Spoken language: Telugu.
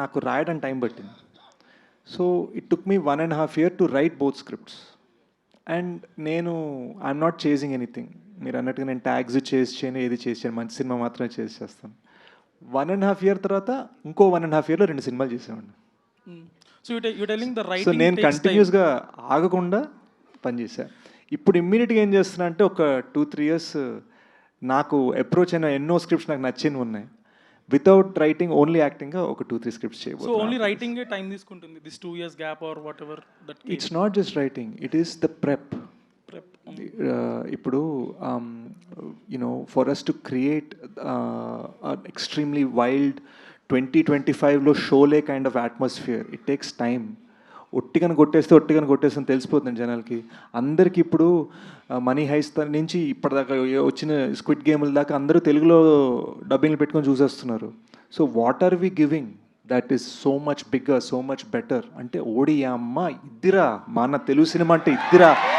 నాకు రాయడం టైం పట్టింది. So it took me one and half year to write both scripts and నేను ఐఎమ్ నాట్ చేసింగ్ ఎనీథింగ్ మీరు అన్నట్టుగా నేను ట్యాగ్స్ చేసి చేయను ఏది చేసి చేయను మంచి సినిమా మాత్రమే చేసి చేస్తాను. వన్ అండ్ హాఫ్ ఇయర్ తర్వాత ఇంకో వన్ అండ్ హాఫ్ ఇయర్లో రెండు సినిమాలు చేసేవాడిని. So you telling the so writing నేను కంటిన్యూస్గా ఆగకుండా పనిచేశా ఇప్పుడు ఇమ్మీడియట్గా ఏం చేస్తున్నా అంటే ఒక టూ త్రీ ఇయర్స్ నాకు అప్రోచ్ అయిన ఎన్నో స్క్రిప్ట్స్ నాకు నచ్చినవి ఉన్నాయి. వితౌట్ రైటింగ్ ఓన్లీ యాక్టింగ్గా ఒక టూ త్రీ స్క్రిప్ట్స్ చేయబోతున్నాను ఓన్లీ రైటింగ్ టైం తీసుకుంటుంది? This two years gap or whatever that it's not just writing it is the prep ఇప్పుడు you know for us to create extremely wild twenty twenty ఫైవ్లో Sholay kind of atmosphere it takes time ఒట్టిగని కొట్టేస్తే ఒట్టిగని కొట్టేస్తే తెలిసిపోతుంది జనాలకి. అందరికి ఇప్పుడు మనీ హైస్ నుంచి ఇప్పటిదాకా వచ్చిన స్క్విడ్ గేమ్ల దాకా అందరూ తెలుగులో డబ్బింగ్లు పెట్టుకొని చూసేస్తున్నారు. So what are we giving that is so much bigger so much better అంటే ఓడి అమ్మ ఇద్దిరా మన తెలుగు సినిమా అంటే ఇద్దిరా.